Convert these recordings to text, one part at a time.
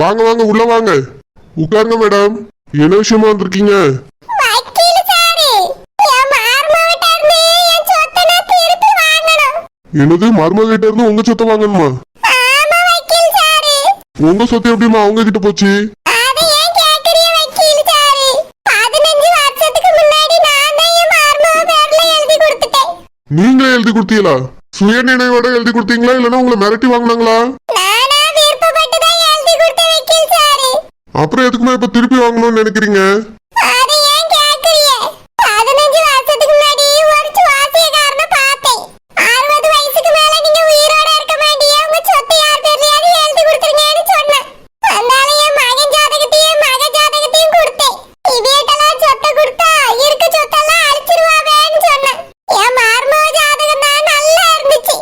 வாங்க வாங்க உள்ள வாங்க. உட்காருங்க மேடம். என்ன விஷயமா வந்திருக்கீங்க? என்னது மருமக கிட்ட இருந்து உங்க சொத்தை வாங்கணுமா? உங்க சொத்து எப்படிமா அவங்க கிட்ட போச்சு? நீங்களே எழுதி கொடுத்தீங்களா? சுய நினைவோட எழுதி கொடுத்தீங்களா? இல்லைன்னா உங்களை மிரட்டி வாங்கினாங்களா? அப்புறம் எதுக்குமே இப்ப திருப்பி வாங்கணும்னு நினைக்கிறீங்க அதை ஏன் கேக்குறீங்க பதினஞ்சு வருஷத்துக்கு முன்னாடி ஒரு சுவாசியக்காரனை பார்த்தேன் அறுபது வயசுக்கு மேல நீங்க உயிரோட இருக்க மாட்டீங்க உங்க சொத்தை யார் பேர்லயாவது எழுதி கொடுத்துருங்கன்னு சொன்னேன் அதனால என் மகன் ஜாதகத்தையும் மக ஜாதகத்தையும் கொடுத்தேன் இவியட்டெல்லாம் சொத்தை கொடுத்தா இருக்க சொத்தெல்லாம் அழிச்சிருவாவேன்னு சொன்னேன் என் மருமக ஜாதகம் தான் நல்லா இருந்துச்சு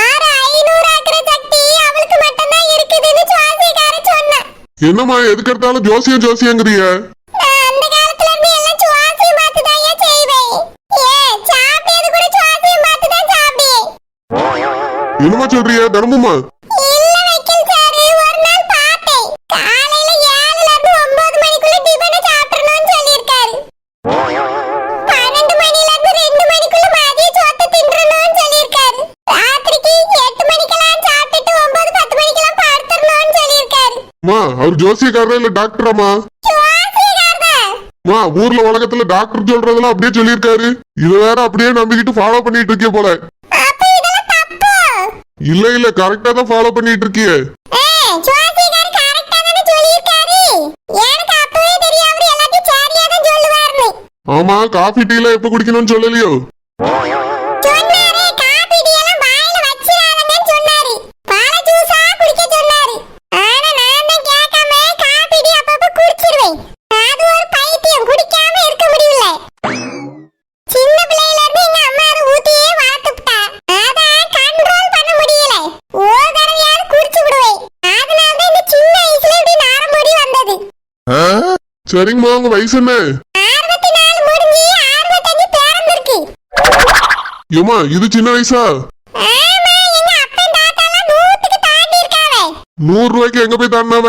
ஆறு ஐநூறு ஆக்குற சக்தி அவளுக்கு மட்டும்தான் இருக்குதுன்னு சுவாசியக்காரன் சொன்னேன் என்னம்மா எதுக்கு எடுத்தாலும் ஜோசியம் ஜோசியங்கிறிய நான் அந்த காலத்துல அவர் ஜோசியக்காரரா இல்ல டாக்டராமா மா அம்மா ஊர்ல உலகத்துல டாக்டர் சொல்றதெல்லாம் அப்படியே சொல்லியிருக்காரு. இத வேற அப்படியே நம்பிக்கிட்டு ஃபாலோ பண்ணிட்டு இருக்கே போல. இல்ல இல்ல கரெக்டா தான் ஃபாலோ பண்ணிட்டு இருக்கியே ஆமா காஃபி டீ எல்லாம் எப்ப குடிக்கணும்னு சொல்லலையோ? சரிங்கம்மா உங்க வயசு என்ன. ஏம்மா இது சின்ன வயசா. நூறு ரூபாய்க்கு எங்க போய் தாண்டாவ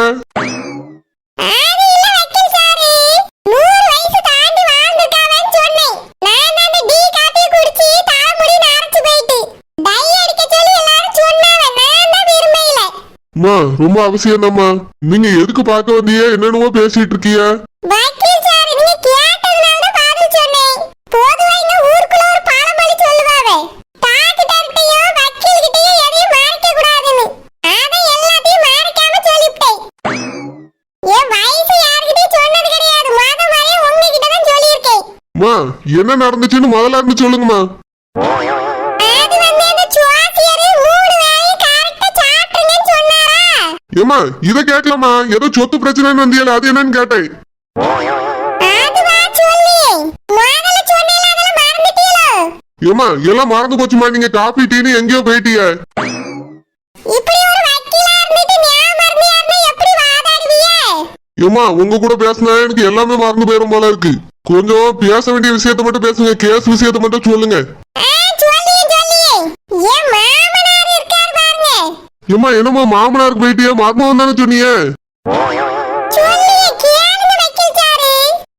அது இல்ல வக்கீல் சாரு. நூறு வயசு தாண்டி வாழ்ந்திருக்காவேன்னு சொன்னேன். நான் தான் அந்த டீ காப்பியை குடிச்சு தலைமுடி நரைச்சு போயிட்டு. டை அடிக்க சொல்லி எல்லாரும் சொன்னாவே. நான் தான் விரும்பல. அம்மா ரொம்ப அவசியம் தான்மா. நீங்க எதுக்கு பார்க்க வந்தீங்க? என்னென்னவோ பேசிட்டு இருக்கீங்க. வக்கீல் சாரு, நீங்க கேட்டதுனால தான் ஏம்மா இத கேட்கலாமா? ஏதோ சொத்து பிரச்சனைன்னு வந்தியல அது என்னன்னு கேட்டேன்? ஏம்மா எல்லாம் மறந்து போச்சுமா நீங்க காஃபி டீன்னு எங்கேயோ போயிட்டீங்க? ஏம்மா உங்க கூட பேசினா எனக்கு எல்லாமே மறந்து போயிரும் போல இருக்கு. கொஞ்சம் பேச வேண்டிய விஷயத்த மட்டும் பேசுங்க கேஸ் விஷயத்த மட்டும் சொல்லுங்க.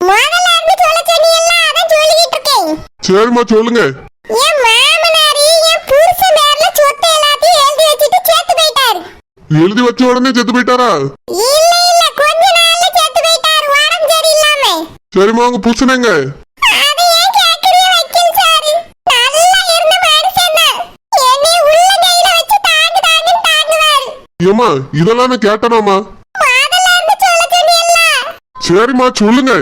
முதல்ல இருந்து சொல்ல சொன்னீங்கல்ல, அதான் சொல்லிக்கிட்டு இருக்கேன். சரிம்மா சொல்லுங்க. மாமனாரு புருஷன் எழுதி வச்ச உடனே செத்து போயிட்டாரா? இல்ல, இல்ல, கொஞ்ச மேல நான் கேட்டனாமா சரிம்மா சொல்லுங்க.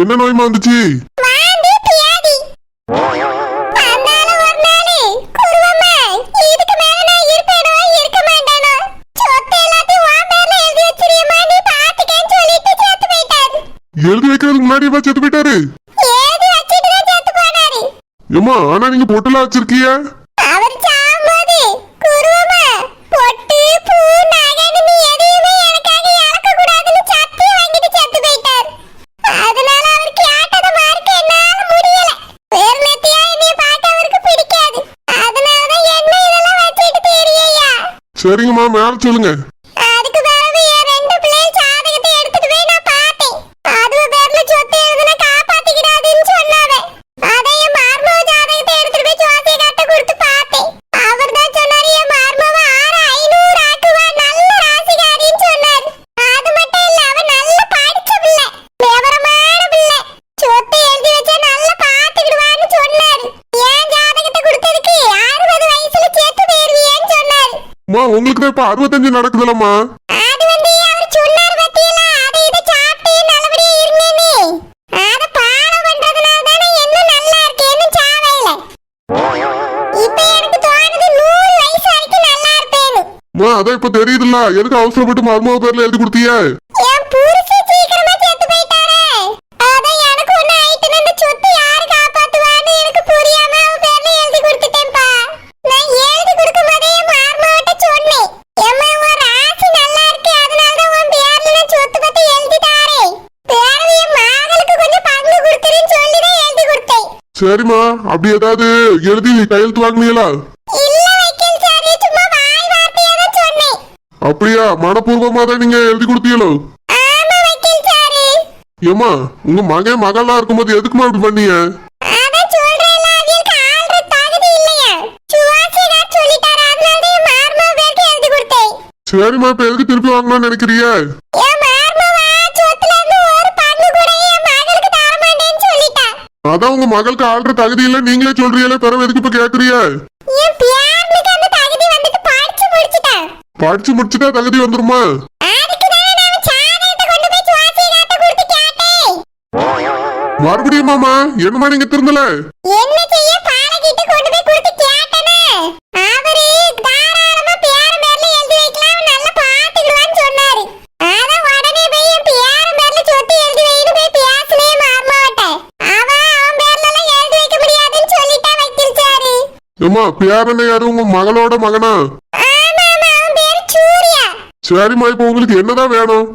என்ன நோய்மா வந்துச்சு? எழுதி வைக்கிறதுக்கு முன்னாடி செத்து ஆமா ஆனா நீங்க பொட்டலா வச்சிருக்கீங்க? அவர் சாகும்போது குருவமா பொட்டு பூ நகைன்னு நீ எதையுமே எனக்காக இறக்க கூடாதுன்னு சத்தியம் வாங்கிட்டு செத்து போயிட்டார். அதனால அவருக்கு ஆட்டத மார்க்க என்னால முடியல. வேறு நெத்தியா என்னைய பார்க்க அவருக்கு பிடிக்காது. அதனால தான் என்ன இதெல்லாம் வச்சுட்டு தெரியா சரிங்கம்மா மேல சொல்லுங்க. வயசு வரைக்கும் நல்லா இருப்பேன்னு. அம்மா அதான் இப்ப தெரியுதுல்ல. எதுக்கு அவசரப்பட்டு மருமக பேர்ல எழுதி கொடுத்தீங்க? சரிம்மா அப்படி ஏதாவது எழுதி கையெழுத்து வாங்குனீங்களா? அப்படியா? மனப்பூர்வமா தான் நீங்க எழுதி கொடுத்தீங்களோ? ஏம்மா உங்க மகன் மகளா இருக்கும்போது எதுக்குமா இப்படி பண்ணீங்க. சரிம்மா இப்ப எதுக்கு திருப்பி வாங்கணும்னு நினைக்கிறீங்க? அதான் உங்க மகளுக்கு ஆள்ற தகுதி இல்ல நீங்களே சொல்றீங்களே பிறகு எதுக்கு இப்ப கேக்குறீங்க? படிச்சு முடிச்சுட்டா தகுதி வந்துருமா. மறுபடியும் மாமா என்னமா நீங்க திருந்தல என்ன செய்ய பாலகிட்ட கொண்டு போய் கொடுத்து கேட்டேனே. அவரு தாராளமா பேரன் பேர்ல எழுதி வைக்கலாம், அவன் நல்லா பாத்துக்கிடுவான்னு சொன்னாரு. அதான் உடனே போய் என் பேரன் பேர்ல சொத்து எழுதி வைன்னு போய் பேசினேன் மாமாட்ட. அவன் அவன் பேர்ல எல்லாம் எழுதி வைக்க முடியாதுன்னு சொல்லிட்டா ஏம்மா பேரனை யாரு உங்க மகளோட மகனா. சரிம்மா இப்ப உங்களுக்கு என்னதான் வேணும்?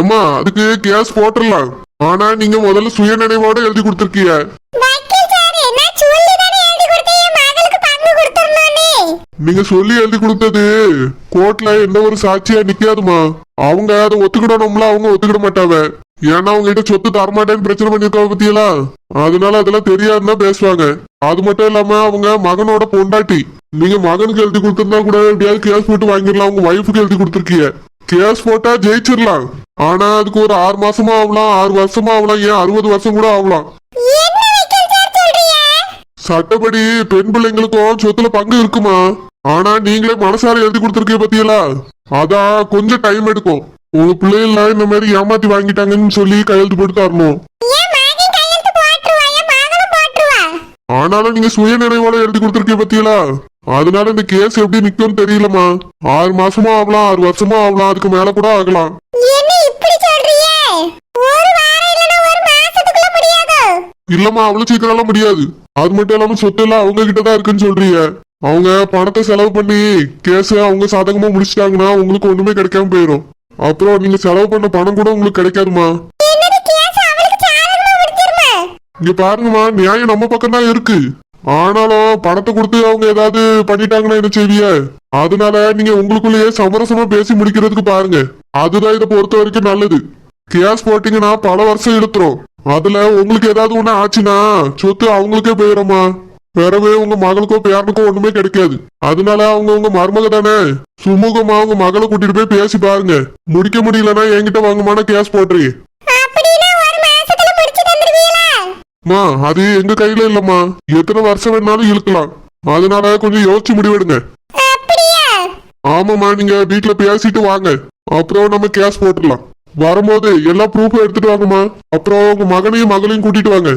ஏம்மா அதுக்கு கேஸ் போட்டுடலாம். ஆனா நீங்க முதல்ல சுய நினைவோட எழுதி கொடுத்துருக்கீங்க. நீங்க சொல்லி எழுதி கொடுத்தது கோர்ட்ல எந்த ஒரு சாட்சியா நிக்காதுமா அவங்க அதை ஒத்துக்கிடணும்ல அவங்க ஒத்துக்கிட மாட்டாவ ஏன்னா அவங்க கிட்ட சொத்து தரமாட்டேன்னு பிரச்சனை பண்ணிருக்காங்க பத்தியலா? அதனால அதெல்லாம் தெரியாதுன்னா பேசுவாங்க. அது மட்டும் இல்லாம அவங்க மகனோட பொண்டாட்டி. நீங்க மகனுக்கு எழுதி கொடுத்திருந்தா கூட எப்படியாவது கேஸ் போட்டு வாங்கிடலாம். உங்க ஒய்ஃபுக்கு எழுதி கொடுத்துருக்கீங்க கேஸ் போட்டா ஜெயிச்சிடலாம். ஆனா அதுக்கு ஒரு ஆறு மாசமா ஆகலாம் ஆறு வருஷமா ஆகலாம் ஏன் அறுபது வருஷம் கூட ஆகலாம். சட்டப்படி பெண் பிள்ளைங்களுக்கும் சொத்துல பங்கு இருக்குமா? ஆனா நீங்களே மனசார எழுதி கொடுத்துருக்கீங்க பத்தியலா அதான் கொஞ்சம் டைம் எடுக்கும். உங்க பிள்ளைகள் இந்த மாதிரி ஏமாத்தி வாங்கிட்டாங்கன்னு சொல்லி கையெழுத்து போட்டு தரணும். ஆனாலும் நீங்க சுய நினைவோட எழுதி கொடுத்துருக்கீங்க பத்தியலா அதனால இந்த கேஸ் எப்படி நிக்கும்னு தெரியலமா ஆறு மாசமா ஆகலாம் ஆறு வருஷமா ஆகலாம் அதுக்கு மேல கூட ஆகலாம். இல்லம்மா அவ்வளவு சீக்கிரம் எல்லாம் முடியாது. அது மட்டும் இல்லாம சொத்து எல்லாம் அவங்க கிட்ட தான் இருக்குன்னு சொல்றீங்க. அவங்க பணத்தை செலவு பண்ணி கேஸ் அவங்க சாதகமா முடிச்சிட்டாங்கன்னா உங்களுக்கு ஒண்ணுமே கிடைக்காம போயிடும் அப்புறம் நீங்க செலவு பண்ண பணம் கூட உங்களுக்கு கிடைக்காதுமா. இங்க பாருங்கம்மா நியாயம் நம்ம பக்கம் தான் இருக்கு. ஆனாலும் பணத்தை கொடுத்து அவங்க ஏதாவது பண்ணிட்டாங்கன்னா என்ன செய்வீங்க? அதனால நீங்க உங்களுக்குள்ளேயே சமரசமா பேசி முடிக்கிறதுக்கு பாருங்க. அதுதான் இதை பொறுத்த வரைக்கும் நல்லது. கேஸ் போட்டீங்கன்னா பல வருஷம் இழுத்துரும். அதுல உங்களுக்கு ஏதாவது ஒண்ணு ஆச்சுன்னா சொத்து அவங்களுக்கே போயிடும்மா. பிறகு உங்க மகளுக்கோ பேரனுக்கோ ஒண்ணுமே கிடைக்காது. அதனால அவங்க உங்க மருமக தானே? சுமூகமா உங்க மகளை கூட்டிட்டு போய் பேசி பாருங்க. முடிக்க முடியலன்னா என்கிட்ட வாங்கமான கேஸ் மா அது எங்க கையில இல்லம்மா. எத்தனை வருஷம் வேணாலும் இழுக்கலாம். அதனால கொஞ்சம் யோசிச்சு முடிவெடுங்க. ஆமாம்மா நீங்க வீட்ல பேசிட்டு வாங்க. அப்புறம் நம்ம கேஸ் போட்டுடலாம். வரும்போது எல்லா ப்ரூஃபும் எடுத்துட்டு வாங்கம்மா. அப்புறம் உங்க மகனையும் மகளையும் கூட்டிட்டு வாங்க.